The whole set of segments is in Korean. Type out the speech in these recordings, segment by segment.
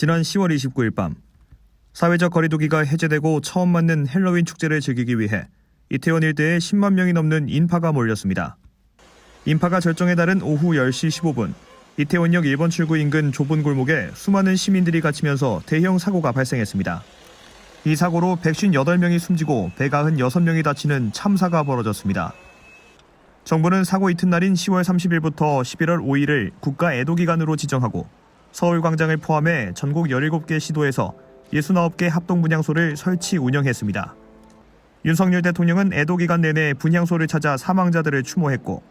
지난 10월 29일 밤 사회적 거리두기가 해제되고 처음 맞는 헬로윈 축제를 즐기기 위해 이태원 일대에 10만 명이 넘는 인파가 몰렸습니다. 인파가 절정에 달은 오후 10시 15분 이태원역 1번 출구 인근 좁은 골목에 수많은 시민들이 갇히면서 대형 사고가 발생했습니다. 이 사고로 158명이 숨지고 196명이 다치는 참사가 벌어졌습니다. 정부는 사고 이튿날인 10월 30일부터 11월 5일을 국가 애도기간으로 지정하고 서울광장을 포함해 전국 17개 시도에서 69개 합동 분향소를 설치 운영했습니다. 윤석열 대통령은 애도 기간 내내 분향소를 찾아 사망자들을 추모했고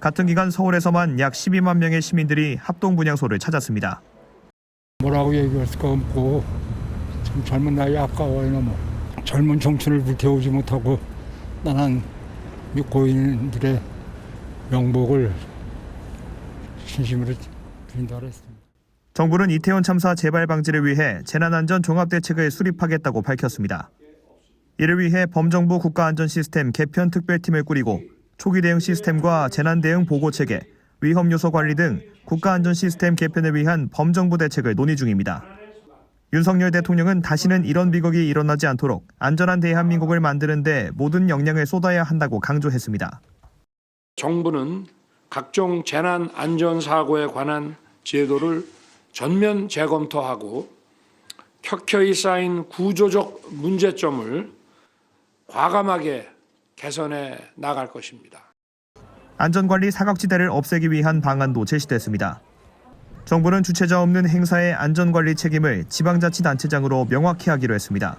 같은 기간 서울에서만 약 12만 명의 시민들이 합동 분향소를 찾았습니다. 뭐라고 얘기할 수가 없고 참 젊은 나이 아까워요 너무 젊은 청춘을 불태우지 못하고 나는 이 고인들의 명복을 진심으로 빈다 그랬습니다. 정부는 이태원 참사 재발 방지를 위해 재난안전 종합대책을 수립하겠다고 밝혔습니다. 이를 위해 범정부 국가안전시스템 개편 특별팀을 꾸리고 초기 대응 시스템과 재난 대응 보고 체계, 위험 요소 관리 등 국가안전 시스템 개편을 위한 범정부 대책을 논의 중입니다. 윤석열 대통령은 다시는 이런 비극이 일어나지 않도록 안전한 대한민국을 만드는데 모든 역량을 쏟아야 한다고 강조했습니다. 정부는 각종 재난 안전 사고에 관한 제도를 전면 재검토하고 켜켜이 쌓인 구조적 문제점을 과감하게 개선해 나갈 것입니다. 안전관리 사각지대를 없애기 위한 방안도 제시됐습니다. 정부는 주체자 없는 행사의 안전관리 책임을 지방자치단체장으로 명확히 하기로 했습니다.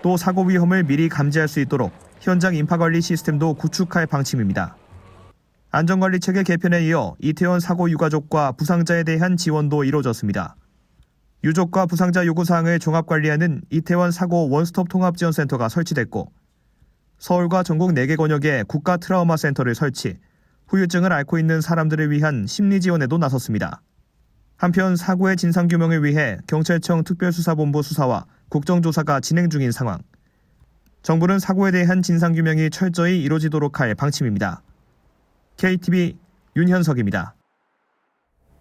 또 사고 위험을 미리 감지할 수 있도록 현장 인파관리 시스템도 구축할 방침입니다. 안전관리 체계 개편에 이어 이태원 사고 유가족과 부상자에 대한 지원도 이루어졌습니다. 유족과 부상자 요구사항을 종합관리하는 이태원 사고 원스톱 통합지원센터가 설치됐고 서울과 전국 4개 권역에 국가 트라우마 센터를 설치, 후유증을 앓고 있는 사람들을 위한 심리 지원에도 나섰습니다. 한편 사고의 진상 규명을 위해 경찰청 특별수사본부 수사와 국정조사가 진행 중인 상황. 정부는 사고에 대한 진상 규명이 철저히 이루어지도록 할 방침입니다. KTV 윤현석입니다.